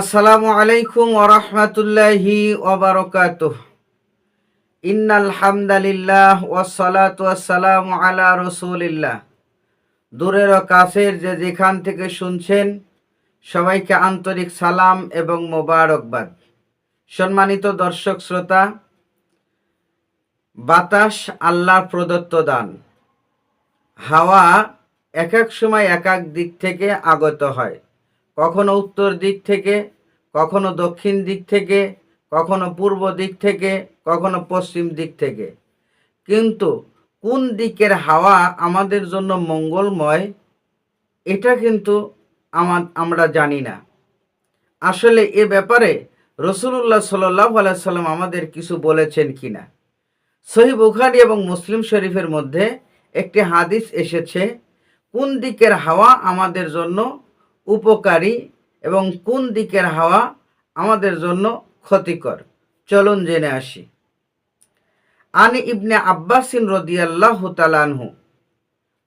আসসালামু আলাইকুম ওরহমতুল্লাহি ওবরকাত ইন্নাল হামদালিল্লাহ ওয়াসসালাতু ওয়াসসালামু আলা রসুলিল্লাহ। দূরের ও কাছের যে যেখান থেকে শুনছেন, সবাইকে আন্তরিক সালাম এবং মোবারকবাদ। সম্মানিত দর্শক শ্রোতা, বাতাস আল্লাহর প্রদত্ত দান। হাওয়া এক এক সময় এক এক দিক থেকে আগত হয়। কখনো উত্তর দিক থেকে, কখনো দক্ষিণ দিক থেকে, কখনো পূর্ব দিক থেকে, কখনো পশ্চিম দিক থেকে। কিন্তু কোন দিকের হাওয়া আমাদের জন্য মঙ্গলময়, এটা কিন্তু আমার আমরা জানি না। আসলে এ ব্যাপারে রসুল্লাহ সাল্লাহ সাল্লাম আমাদের কিছু বলেছেন কিনা। সহি বুখারি এবং মুসলিম শরীফের মধ্যে একটি হাদিস এসেছে, কোন দিকের হাওয়া আমাদের জন্য উপকারী এবং কোন দিকের হাওয়া আমাদের জন্য ক্ষতিকর? চলুন জেনে আসি। আনি ইবনে আব্বাসিন রদিয়াল্লাহ তালানহু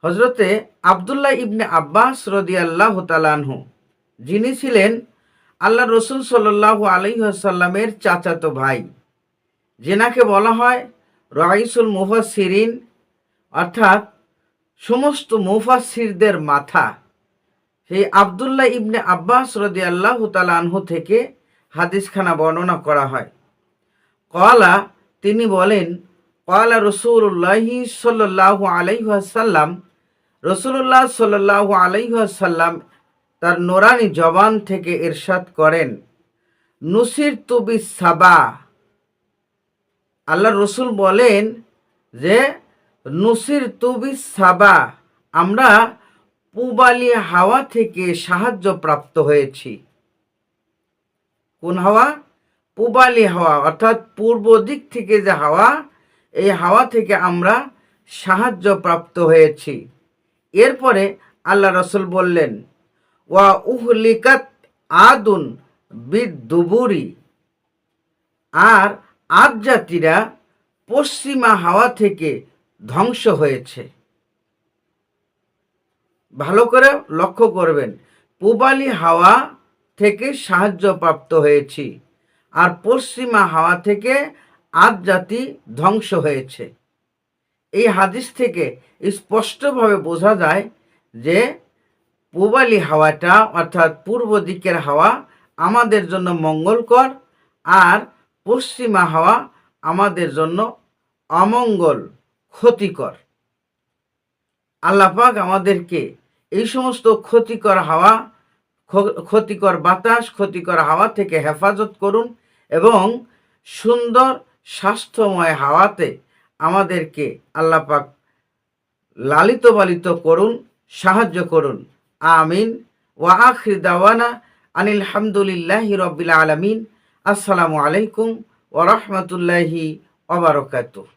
হজরতে আবদুল্লাহ ইবনে আব্বাস রদিয়াল্লাহ তালানহু যিনি ছিলেন আল্লাহ রসুল সাল্লাহ আলহিহাসাল্লামের চাচাতো ভাই। যেনাকে বলা হয় রাইসুল মুফাসিরিন অর্থাৎ সমস্ত মুফাসিরদের মাথা। সেই আবদুল্লাহ ইবনে আব্বাস রদি আল্লাহ আনহু থেকে হাদিসখানা বর্ণনা করা হয়। কলা তিনি বলেন কলা রসুল্লাহি সাল্লাহ আলাইহাসাল্লাম রসুল্লাহ সাল্লাহ আলাইহাসাল্লাম তার নোরানি জবান থেকে ইরশাদ করেন নুসির তুবি সাবা। আল্লাহ রসুল বলেন যে নুসির তুবি সাবা, আমরা পূবালি হাওয়া থেকে সাহায্য প্রাপ্ত হয়েছি। কোন হাওয়া? পূবালি হাওয়া, অর্থাৎ পূর্ব দিক থেকে যে হাওয়া, এই হাওয়া থেকে আমরা সাহায্য প্রাপ্ত হয়েছি। এরপরে আল্লাহ রসুল বললেন, ওয়া উহলিকাত আদুন বিদুবুরি। আর আদ জাতিরা পশ্চিমা হাওয়া থেকে ধ্বংস হয়েছে। ভালো করে লক্ষ্য করবেন। পূবালি হাওয়া থেকে সাহায্য প্রাপ্ত হয়েছি আর পশ্চিমা হাওয়া থেকে আদ জাতি ধ্বংস হয়েছে। এই হাদিস থেকে স্পষ্টভাবে বোঝা যায় যে পূবালি হাওয়াটা অর্থাৎ পূর্ব দিকের হাওয়া আমাদের জন্য মঙ্গলকর আর পশ্চিমা হাওয়া আমাদের জন্য অমঙ্গল ক্ষতিকর। আল্লাপাক আমাদেরকে এই সমস্ত ক্ষতিকর হাওয়া ক্ষতিকর বাতাস, ক্ষতিকর হাওয়া থেকে হেফাজত করুন এবং সুন্দর, স্বাস্থ্যময় হাওয়াতে আমাদেরকে আল্লাপাক লালিত বালিত করুন, সাহায্য করুন। আমিন। ওয়া আখির দাওয়ানা আনিল হামদুলিল্লাহি রব্বিল আলামিন। আসসালামু আলাইকুম ওয়া রাহমাতুল্লাহি ওয়া বারাকাতুহু।